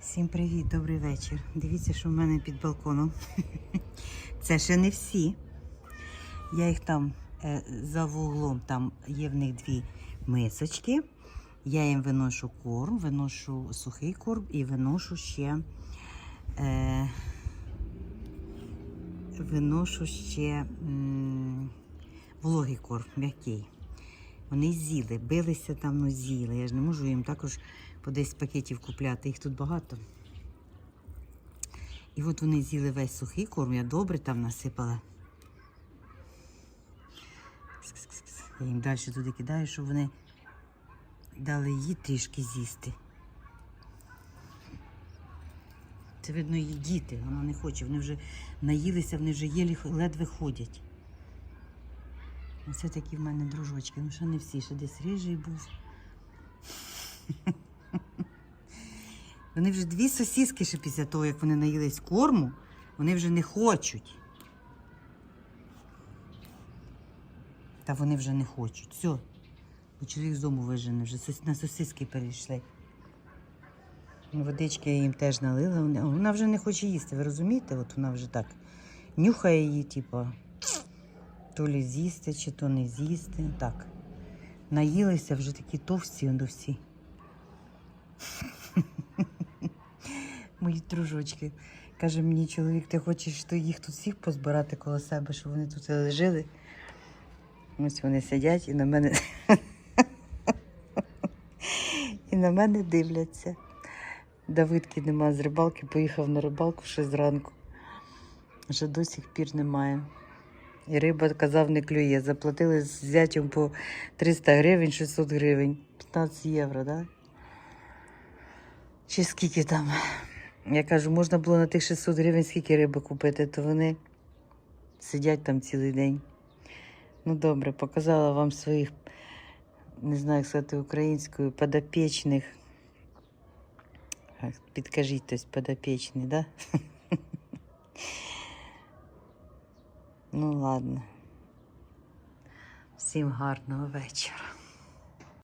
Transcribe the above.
Всім привіт, добрий вечір. Дивіться, що в мене під балконом. Це ще не всі. Я їх там е, за вуглом, там є в них дві мисочки. Я їм виношу корм, виношу сухий корм і виношу ще. Е, виношу ще м, вологий корм, м'який. Вони з'їли, билися там, ну з'їли. Я ж не можу їм також по 10 пакетів купляти, їх тут багато. І от вони з'їли весь сухий корм, я добре там насипала. Я їм далі туди кидаю, щоб вони дали їй трішки з'їсти. Це видно її діти, вона не хоче, вони вже наїлися, вони вже єлі ледве ходять. Ось такі в мене дружочки. Ну, ще не всі, ще десь рижий був. Вони вже дві сосіски ще після того, як вони наїлись корму, вони вже не хочуть. Та вони вже не хочуть. Все. Бо чоловік з дому вижене, вже на сосиски перейшли. Водички я їм теж налила. Вона вже не хоче їсти, ви розумієте? От вона вже так нюхає її, типу, то лі з'їсти, чи то не з'їсти. Так. Наїлися вже такі товсті всі. Мої дружочки. Каже мені чоловік, ти хочеш то їх тут всіх позбирати коло себе, щоб вони тут жили. Ось вони сидять і на мене. і на мене дивляться. Давидки нема з рибалки, поїхав на рибалку ще зранку. Вже до сих пір немає. І риба казав, не клює. Заплатили з зятям по 300 гривень, 600 гривень. 15 євро, так? Чи скільки там? Я кажу, можна було на тих 600 гривень скільки риби купити, то вони сидять там цілий день. Ну добре, показала вам своїх, не знаю, як сказати українською, подопічних. Підкажіть, хтось подопічний, да? Ну ладно. Всім гарного вечора.